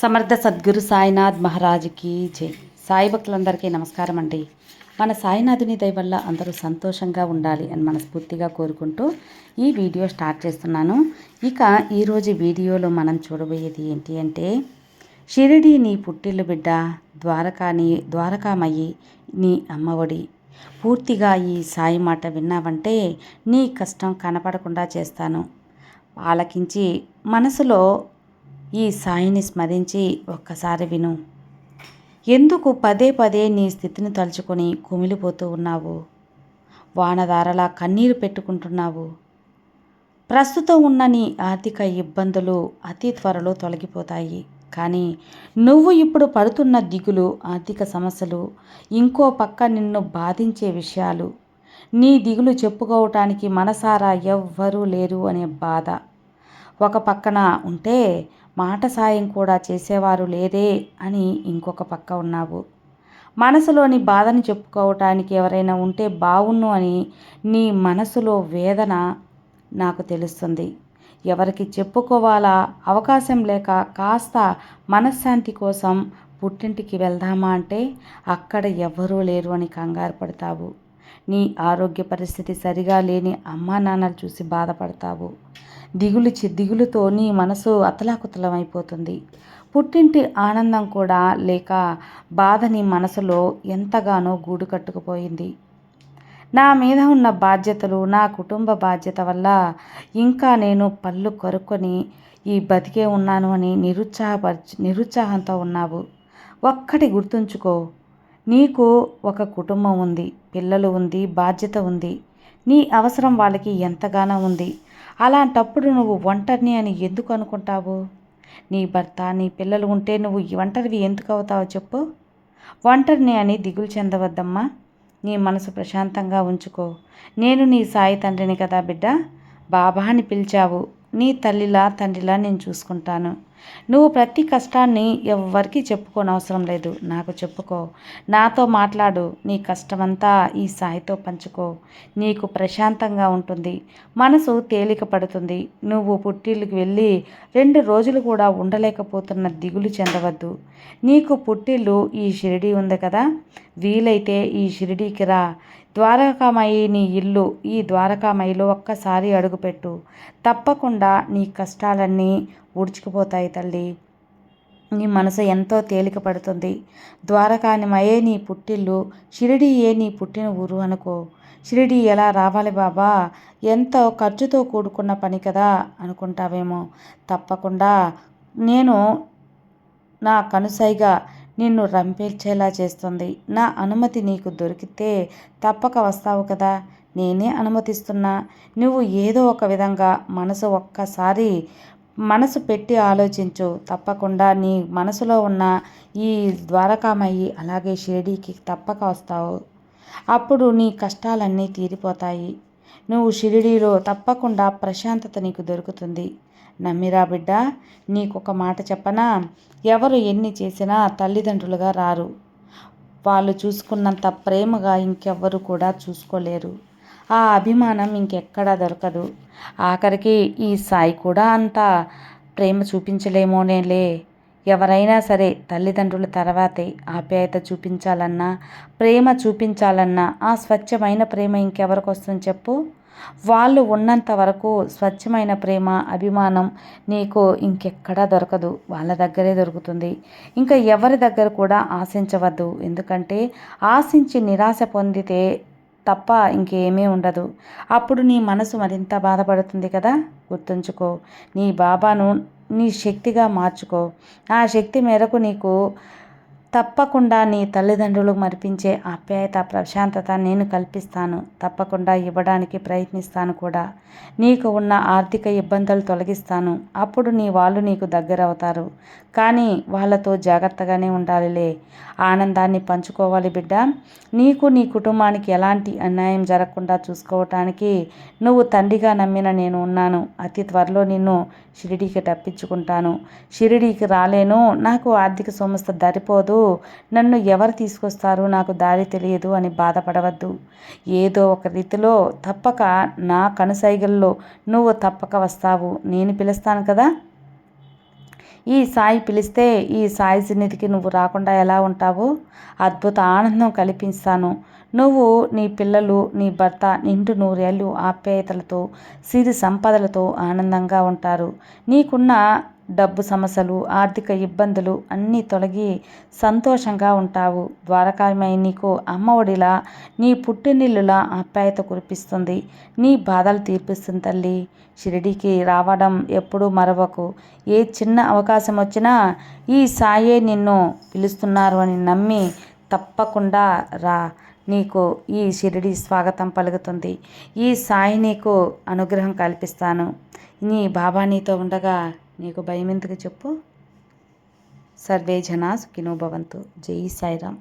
సమర్థ సద్గురు సాయినాథ్ మహారాజుకి జై. సాయి భక్తులందరికీ నమస్కారం అండి. మన సాయినాథుని దయ వల్ల అందరూ సంతోషంగా ఉండాలి అని మనస్ఫూర్తిగా కోరుకుంటూ ఈ వీడియో స్టార్ట్ చేస్తున్నాను. ఇక ఈరోజు వీడియోలో మనం చూడబోయేది ఏంటి అంటే షిరిడి నీ పుట్టిల్లు బిడ్డ ద్వారకా నీ ద్వారకామయ్యి నీ అమ్మఒడి. పూర్తిగా ఈ సాయి మాట విన్నావంటే నీ కష్టం కనపడకుండా చేస్తాను. ఆలకించి మనసులో ఈ సాయిని స్మరించి ఒక్కసారి విను. ఎందుకు పదే పదే నీ స్థితిని తలుచుకొని కుమిలిపోతూ ఉన్నావు? వానదారలా కన్నీరు పెట్టుకుంటున్నావు. ప్రస్తుతం ఉన్న నీ ఆర్థిక ఇబ్బందులు అతి త్వరలో తొలగిపోతాయి. కానీ నువ్వు ఇప్పుడు పడుతున్న దిగులు ఆర్థిక సమస్యలు ఇంకో పక్క నిన్ను బాధించే విషయాలు నీ దిగులు చెప్పుకోవటానికి మనసారా ఎవ్వరూ లేరు అనే బాధ. ఒక పక్కన ఉంటే మాట సాయం కూడా చేసేవారు లేరే అని ఇంకొక పక్క ఉన్నావు. మనసులోని బాధను చెప్పుకోవటానికి ఎవరైనా ఉంటే బావున్ను అని నీ మనసులో వేదన నాకు తెలుస్తుంది. ఎవరికి చెప్పుకోవాలా అవకాశం లేక కాస్త మనశ్శాంతి కోసం పుట్టింటికి వెళ్దామా అంటే అక్కడ ఎవ్వరూ లేరు అని కంగారు పడతావు. నీ ఆరోగ్య పరిస్థితి సరిగా లేని అమ్మా నాన్నలు చూసి బాధపడతావు. దిగులు చి దిగులుతో నీ మనసు అతలాకుతలమైపోతుంది. పుట్టింటి ఆనందం కూడా లేక బాధ నీ మనసులో ఎంతగానో గూడు కట్టుకుపోయింది. నా మీద ఉన్న బాధ్యతలు నా కుటుంబ బాధ్యత వల్ల ఇంకా నేను పళ్ళు కొరుక్కొని ఈ బతికే ఉన్నాను అని నిరుత్సాహపరిచి నిరుత్సాహంతో ఉన్నావు. ఒక్కటి గుర్తుంచుకో నీకు ఒక కుటుంబం ఉంది పిల్లలు ఉంది బాధ్యత ఉంది. నీ అవసరం వాళ్ళకి ఎంతగానో ఉంది. అలాంటప్పుడు నువ్వు ఒంటరిని అని ఎందుకు అనుకుంటావు? నీ భర్త నీ పిల్లలు ఉంటే నువ్వు ఒంటరివి ఎందుకు అవుతావో చెప్పు. ఒంటరిని అని దిగులు చెందవద్దమ్మా. నీ మనసు ప్రశాంతంగా ఉంచుకో. నేను నీ సాయి తండ్రిని కదా బిడ్డ. బాబా అని పిలిచావు. నీ తల్లిలా తండ్రిలా నేను చూసుకుంటాను. నువ్వు ప్రతి కష్టాన్ని ఎవ్వరికీ చెప్పుకోనవసరం లేదు. నాకు చెప్పుకో. నాతో మాట్లాడు. నీ కష్టమంతా ఈ సాయితో పంచుకో. నీకు ప్రశాంతంగా ఉంటుంది. మనసు తేలిక పడుతుంది. నువ్వు పుట్టిల్లుకి వెళ్ళి రెండు రోజులు కూడా ఉండలేకపోతున్న దిగులు చెందవద్దు. నీకు పుట్టిల్లు ఈ షిరిడి ఉంది కదా? వీలైతే ఈ షిరిడీకి రా. ద్వారకామయి నీ ఇల్లు ఈ ద్వారకామయిలో ఒక్కసారి అడుగుపెట్టు. తప్పకుండా నీ కష్టాలన్నీ ఊడ్చుకుపోతాయి తల్లి. నీ మనసు ఎంతో తేలిక పడుతుంది. ద్వారకానిమయే నీ పుట్టిల్లు షిరిడి ఏ నీ పుట్టిన ఊరు అనుకో. షిరిడి ఎలా రావాలి బాబా? ఎంతో ఖర్చుతో కూడుకున్న పని కదా అనుకుంటావేమో. తప్పకుండా నేను నా కనుసైగా నిన్ను రంపేల్చేలా చేస్తుంది. నా అనుమతి నీకు దొరికితే తప్పక వస్తావు కదా? నేనే అనుమతిస్తున్నా. నువ్వు ఏదో ఒక విధంగా మనసు ఒక్కసారి మనసు పెట్టి ఆలోచించు. తప్పకుండా నీ మనసులో ఉన్న ఈ ద్వారకామయ్యి అలాగే షిరిడీకి తప్పక వస్తావు. అప్పుడు నీ కష్టాలన్నీ తీరిపోతాయి. నువ్వు షిరిడీలో తప్పకుండా ప్రశాంతత నీకు దొరుకుతుంది. నమ్మిరా బిడ్డ నీకొక మాట చెప్పనా? ఎవరు ఎన్ని చేసినా తల్లిదండ్రులుగా రారు. వాళ్ళు చూసుకున్నంత ప్రేమగా ఇంకెవ్వరు కూడా చూసుకోలేరు. ఆ అభిమానం ఇంకెక్కడా దొరకదు. ఆఖరికి ఈ సాయి కూడా అంత ప్రేమ చూపించలేమోనేలే. ఎవరైనా సరే తల్లిదండ్రుల తర్వాతే ఆప్యాయత చూపించాలన్నా ప్రేమ చూపించాలన్నా ఆ స్వచ్ఛమైన ప్రేమ ఇంకెవరికి వస్తుంది చెప్పు? వాళ్ళు ఉన్నంత వరకు స్వచ్ఛమైన ప్రేమ అభిమానం నీకు ఇంకెక్కడా దొరకదు. వాళ్ళ దగ్గరే దొరుకుతుంది. ఇంకా ఎవరి దగ్గర కూడా ఆశించవద్దు. ఎందుకంటే ఆశించి నిరాశ పొందితే తప్ప ఇంకేమీ ఉండదు. అప్పుడు నీ మనసు మరింత బాధపడుతుంది కదా? గుర్తుంచుకో. నీ బాబాను నీ శక్తిగా మార్చుకో. ఆ శక్తి మేరకు నీకు తప్పకుండా నీ తల్లిదండ్రులు మరిపించే ఆప్యాయత ప్రశాంతత నేను కల్పిస్తాను. తప్పకుండా ఇవ్వడానికి ప్రయత్నిస్తాను కూడా. నీకు ఉన్న ఆర్థిక ఇబ్బందులు తొలగిస్తాను. అప్పుడు నీ వాళ్ళు నీకు దగ్గర అవుతారు కానీ వాళ్ళతో జాగ్రత్తగానే ఉండాలిలే. ఆనందాన్ని పంచుకోవాలి బిడ్డ. నీకు నీ కుటుంబానికి ఎలాంటి అన్యాయం జరగకుండా చూసుకోవటానికి నువ్వు తండ్రిగా నమ్మిన నేను ఉన్నాను. అతి త్వరలో నిన్ను షిరిడీకి తప్పించుకుంటాను షిరిడీకి రాలేను. నాకు ఆర్థిక సంస్థ దరిపోదు నన్ను ఎవరు తీసుకొస్తారు? నాకు దారి తెలియదు అని బాధపడవద్దు. ఏదో ఒక రీతిలో తప్పక నా కనుసైగల్లో నువ్వు తప్పక వస్తావు. నేను పిలుస్తాను కదా? ఈ సాయి పిలిస్తే ఈ సాయి సన్నిధికి నువ్వు రాకుండా ఎలా ఉంటావు? అద్భుత ఆనందం కల్పిస్తాను. నువ్వు నీ పిల్లలు నీ భర్త నిండు నూరేళ్ళు ఆప్యాయతలతో సిరి సంపదలతో ఆనందంగా ఉంటారు. నీకున్న డబ్బు సమస్యలు ఆర్థిక ఇబ్బందులు అన్నీ తొలగి సంతోషంగా ఉంటావు. ద్వారకామై నీకు అమ్మఒడిలా నీ పుట్టినిల్లులా ఆప్యాయత కురిపిస్తుంది. నీ బాధలు తీర్పిస్తుంది తల్లి. షిరిడీకి రావడం ఎప్పుడూ మరవకు. ఏ చిన్న అవకాశం వచ్చినా ఈ సాయే నిన్ను పిలుస్తున్నారు అని నమ్మి తప్పకుండా రా. నీకు ఈ షిరిడి స్వాగతం పలుకుతుంది. ఈ సాయి నీకు అనుగ్రహం కల్పిస్తాను. నీ బాబా నీతో ఉండగా నీకు భయం ఎందుకు చెప్పు. సర్వే జనా సుఖినో భవంతు. జై సాయిరామ్.